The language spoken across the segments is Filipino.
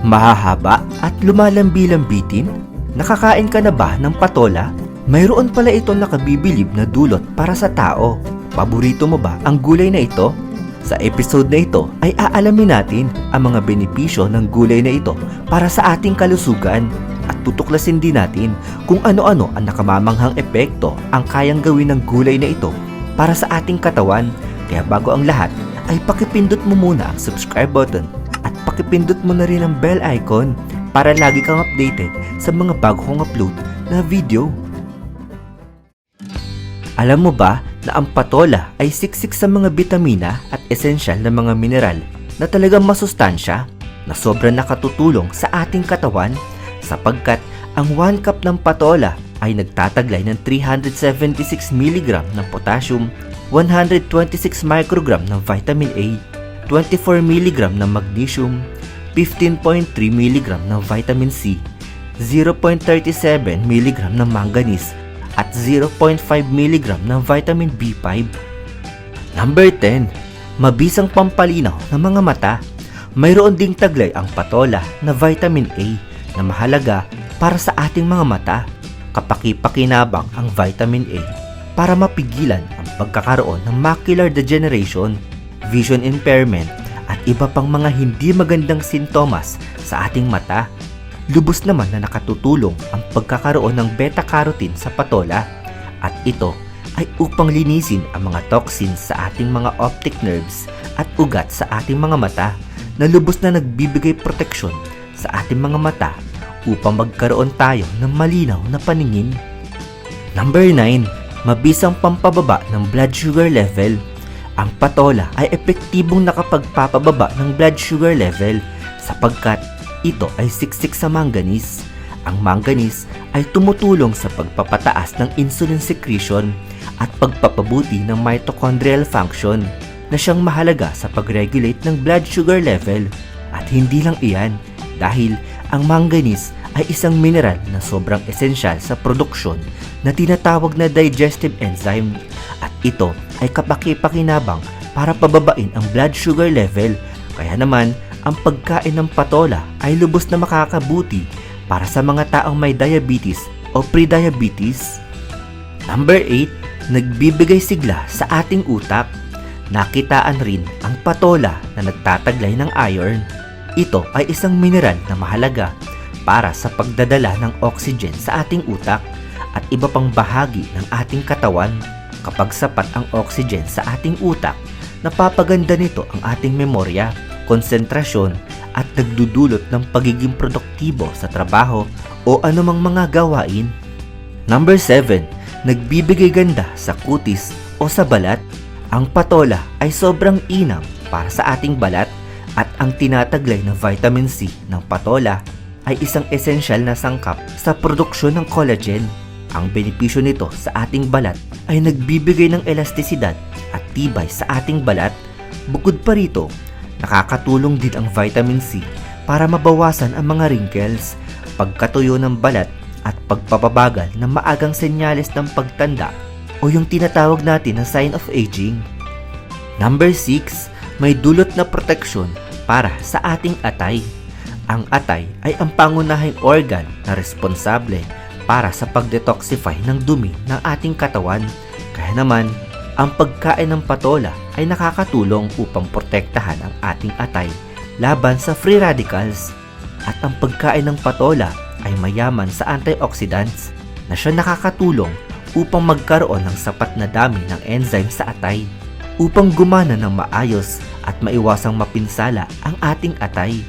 Mahahaba at lumalambi-lambitin? Nakakain ka na ba ng patola? Mayroon pala itong nakabibilib na dulot para sa tao. Paborito mo ba ang gulay na ito? Sa episode na ito ay aalamin natin ang mga benepisyo ng gulay na ito para sa ating kalusugan at tutuklasin din natin kung ano-ano ang nakamamanghang epekto ang kayang gawin ng gulay na ito para sa ating katawan. Kaya bago ang lahat ay pakipindot mo muna ang subscribe button at pakipindot mo na rin ang bell icon para lagi kang updated sa mga bago kong upload na video. Alam mo ba na ang patola ay siksik sa mga bitamina at esensyal na mga mineral na talagang masustansya na sobrang nakatutulong sa ating katawan sapagkat ang 1 cup ng patola ay nagtataglay ng 376 mg ng potassium, 126 microgram ng vitamin A, 24 mg ng magnesium, 15.3 mg ng vitamin C, 0.37 mg ng manganese, at 0.5 mg ng vitamin B5. Number 10. Mabisang pampalinaw ng mga mata. Mayroon ding taglay ang patola na vitamin A na mahalaga para sa ating mga mata. Kapaki-pakinabang ang vitamin A para mapigilan ang pagkakaroon ng macular degeneration, vision impairment, at iba pang mga hindi magandang sintomas sa ating mata. Lubos naman na nakatutulong ang pagkakaroon ng beta-carotene sa patola at ito ay upang linisin ang mga toxins sa ating mga optic nerves at ugat sa ating mga mata na lubos na nagbibigay proteksyon sa ating mga mata upang magkaroon tayo ng malinaw na paningin. Number 9. Mabisang pampababa ng blood sugar level. Ang patola ay epektibong nakapagpapababa ng blood sugar level sapagkat ito ay siksik sa manganese. Ang manganese ay tumutulong sa pagpapataas ng insulin secretion at pagpapabuti ng mitochondrial function na siyang mahalaga sa pag-regulate ng blood sugar level. At hindi lang iyan dahil ang manganese ay isang mineral na sobrang esensyal sa produksyon na tinatawag na digestive enzyme at ito ay kapaki-pakinabang para pababain ang blood sugar level. Kaya naman, ang pagkain ng patola ay lubos na makakabuti para sa mga taong may diabetes o pre-diabetes. Number 8, nagbibigay sigla sa ating utak. Nakitaan rin ang patola na nagtataglay ng iron. Ito ay isang mineral na mahalaga para sa pagdadala ng oxygen sa ating utak at iba pang bahagi ng ating katawan. Kapag sapat ang oxygen sa ating utak, napapaganda nito ang ating memorya, konsentrasyon at nagdudulot ng pagiging produktibo sa trabaho o anumang mga gawain. Number 7. Nagbibigay ganda sa kutis o sa balat. Ang patola ay sobrang inam para sa ating balat at ang tinataglay na vitamin C ng patola ay isang esensyal na sangkap sa produksyon ng collagen. Ang benepisyo nito sa ating balat ay nagbibigay ng elastisidad at tibay sa ating balat. Bukod pa rito, nakakatulong din ang vitamin C para mabawasan ang mga wrinkles, pagkatuyo ng balat at pagpapabagal ng maagang senyales ng pagtanda o yung tinatawag natin na sign of aging. Number 6, may dulot na proteksyon para sa ating atay. Ang atay ay ang pangunahing organ na responsable para sa pagdetoxify ng dumi ng ating katawan. Kaya naman, ang pagkain ng patola ay nakakatulong upang protektahan ang ating atay laban sa free radicals. At ang pagkain ng patola ay mayaman sa antioxidants na siya nakakatulong upang magkaroon ng sapat na dami ng enzyme sa atay upang gumana ng maayos at maiwasang mapinsala ang ating atay.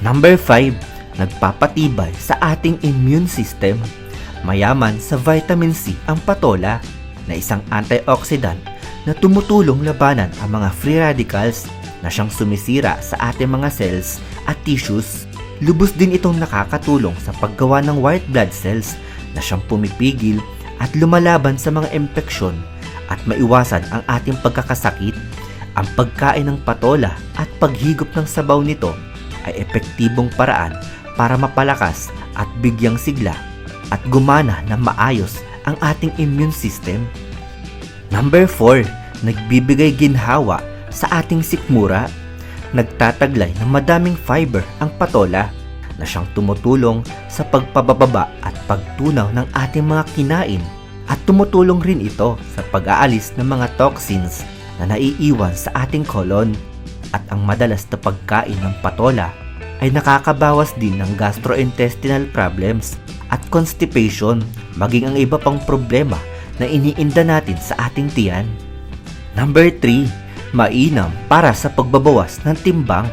Number 5, nagpapatibay sa ating immune system. Mayaman sa vitamin C ang patola na isang antioxidant na tumutulong labanan ang mga free radicals na siyang sumisira sa ating mga cells at tissues. Lubos din itong nakakatulong sa paggawa ng white blood cells na siyang pumipigil at lumalaban sa mga impeksyon at maiwasan ang ating pagkakasakit. Ang pagkain ng patola at paghigop ng sabaw nito ay epektibong paraan para mapalakas at bigyang sigla at gumana na maayos ang ating immune system. Number 4, nagbibigay ginhawa sa ating sikmura. nagtataglay ng madaming fiber ang patola na siyang tumutulong sa pagpabababa at pagtunaw ng ating mga kinain at tumutulong rin ito sa pag-aalis ng mga toxins na naiiwan sa ating kolon at ang madalas na pagkain ng patola ay nakakabawas din ng gastrointestinal problems at constipation maging ang iba pang problema na iniinda natin sa ating tiyan. Number 3, mainam para sa pagbabawas ng timbang.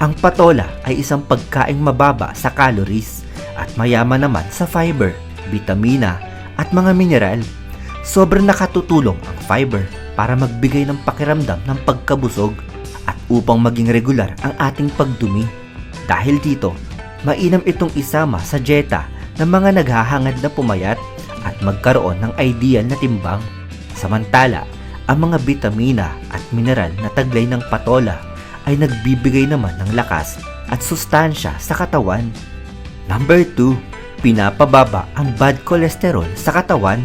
Ang patola ay isang pagkaing mababa sa calories at mayaman naman sa fiber, vitamina at mga mineral. Sobrang nakatutulong ang fiber para magbigay ng pakiramdam ng pagkabusog at upang maging regular ang ating pagdumi. Dahil dito, mainam itong isama sa dieta ng mga naghahangad na pumayat at magkaroon ng ideal na timbang. Samantala, ang mga bitamina at mineral na taglay ng patola ay nagbibigay naman ng lakas at sustansya sa katawan. Number 2, pinapababa ang bad cholesterol sa katawan.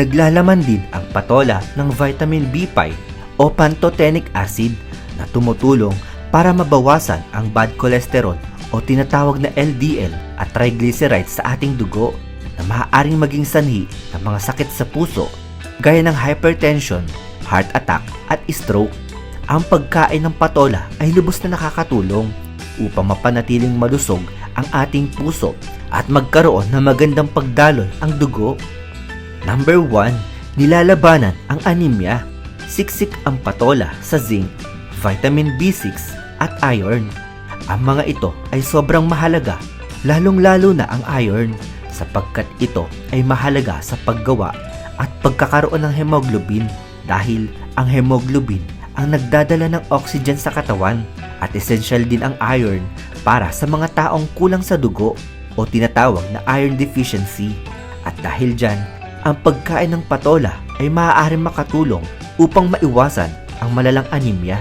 Naglalaman din ang patola ng vitamin B5 o pantothenic acid na tumutulong para mabawasan ang bad cholesterol o tinatawag na LDL at triglycerides sa ating dugo na maaaring maging sanhi ng mga sakit sa puso gaya ng hypertension, heart attack at stroke. Ang pagkain ng patola ay lubos na nakakatulong upang mapanatiling malusog ang ating puso at magkaroon ng magandang pagdaloy ang dugo. Number 1, nilalabanan ang anemia. Siksik ang patola sa zinc, vitamin B6 at iron. Ang mga ito ay sobrang mahalaga, lalong-lalo na ang iron sapagkat ito ay mahalaga sa paggawa at pagkakaroon ng hemoglobin dahil ang hemoglobin ang nagdadala ng oxygen sa katawan at essential din ang iron para sa mga taong kulang sa dugo o tinatawag na iron deficiency. At dahil dyan, ang pagkain ng patola ay maaaring makatulong upang maiwasan ang malalang anemia.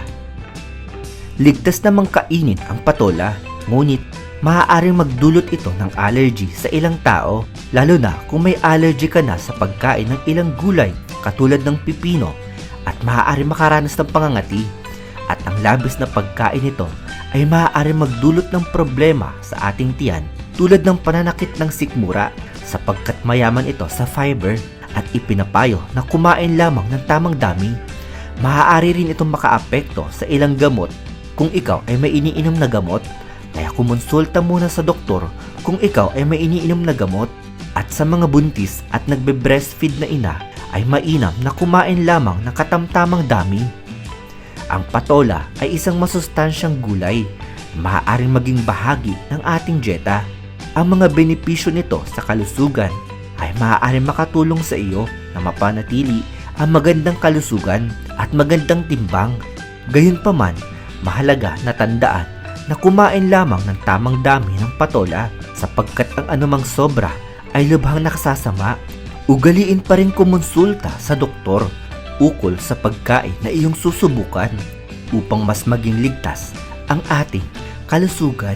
Ligtas namang kainin ang patola, ngunit maaaring magdulot ito ng allergy sa ilang tao, lalo na kung may allergy ka na sa pagkain ng ilang gulay katulad ng pipino at maaaring makaranas ng pangangati. At ang labis na pagkain nito ay maaaring magdulot ng problema sa ating tiyan tulad ng pananakit ng sikmura sapagkat mayaman ito sa fiber at ipinapayo na kumain lamang ng tamang dami. Maaari rin itong makaapekto sa ilang gamot kung ikaw ay may iniinom na gamot. Kaya kumonsulta muna sa doktor kung ikaw ay may iniinom na gamot. At sa mga buntis at nagbe-breastfeed na ina ay mainam na kumain lamang ng katamtamang dami. Ang patola ay isang masustansyang gulay maaaring maging bahagi ng ating dieta. Ang mga benepisyo nito sa kalusugan ay maaaring makatulong sa iyo na mapanatili ang magandang kalusugan at magandang timbang. Gayunpaman, mahalaga na tandaan na kumain lamang ng tamang dami ng patola sapagkat ang anumang sobra ay lubhang nakasasama. Ugaliin pa rin kumonsulta sa doktor ukol sa pagkain na iyong susubukan upang mas maging ligtas ang ating kalusugan.